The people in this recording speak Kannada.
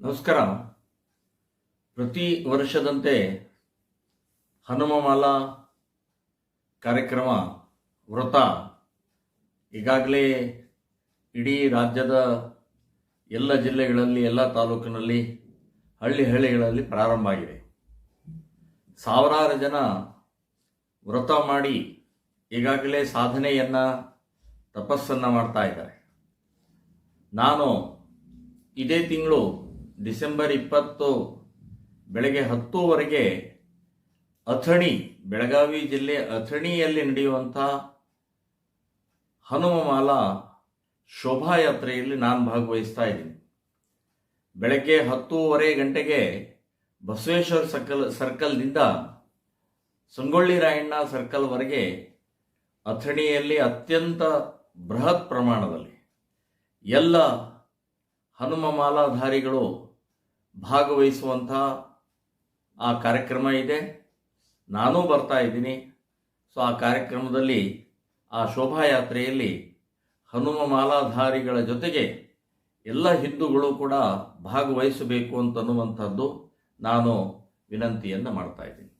ನಮಸ್ಕಾರ. ಪ್ರತಿ ವರ್ಷದಂತೆ ಹನುಮಮಾಲಾ ಕಾರ್ಯಕ್ರಮ ವ್ರತ ಈಗಾಗಲೇ ಇಡೀ ರಾಜ್ಯದ ಎಲ್ಲ ಜಿಲ್ಲೆಗಳಲ್ಲಿ, ಎಲ್ಲ ತಾಲೂಕಿನಲ್ಲಿ, ಹಳ್ಳಿ ಹಳ್ಳಿಗಳಲ್ಲಿ ಪ್ರಾರಂಭ ಆಗಿದೆ. ಸಾವಿರಾರು ಜನ ವ್ರತ ಮಾಡಿ ಈಗಾಗಲೇ ಸಾಧನೆಯನ್ನು, ತಪಸ್ಸನ್ನು ಮಾಡ್ತಾ ಇದ್ದಾರೆ. ನಾನು ಇದೇ ತಿಂಗಳು ಡಿಸೆಂಬರ್ ಇಪ್ಪತ್ತು ಬೆಳಗ್ಗೆ ಹತ್ತುವರೆಗೆ ಅಥಣಿ, ಬೆಳಗಾವಿ ಜಿಲ್ಲೆ ಅಥಣಿಯಲ್ಲಿ ನಡೆಯುವಂಥ ಹನುಮಮಾಲಾ ಶೋಭಾಯಾತ್ರೆಯಲ್ಲಿ ನಾನು ಭಾಗವಹಿಸ್ತಾ ಇದ್ದೀನಿ. ಬೆಳಗ್ಗೆ ಹತ್ತೂವರೆ ಗಂಟೆಗೆ ಬಸವೇಶ್ವರ ಸರ್ಕಲ್, ಸರ್ಕಲ್ನಿಂದ ಸಂಗೊಳ್ಳಿ ರಾಯಣ್ಣ ಸರ್ಕಲ್ವರೆಗೆ ಅಥಣಿಯಲ್ಲಿ ಅತ್ಯಂತ ಬೃಹತ್ ಪ್ರಮಾಣದಲ್ಲಿ ಎಲ್ಲ ಹನುಮ ಮಾಲಾಧಾರಿಗಳು ಭಾಗವಹಿಸುವಂಥ ಆ ಕಾರ್ಯಕ್ರಮ ಇದೆ. ನಾನೂ ಬರ್ತಾ ಇದ್ದೀನಿ. ಸೊ, ಆ ಕಾರ್ಯಕ್ರಮದಲ್ಲಿ, ಆ ಶೋಭಾಯಾತ್ರೆಯಲ್ಲಿ ಹನುಮ ಮಾಲಾಧಾರಿಗಳ ಜೊತೆಗೆ ಎಲ್ಲ ಹಿಂದೂಗಳು ಕೂಡ ಭಾಗವಹಿಸಬೇಕು ಅಂತನ್ನುವಂಥದ್ದು ನಾನು ವಿನಂತಿಯನ್ನು ಮಾಡ್ತಾ ಇದ್ದೀನಿ.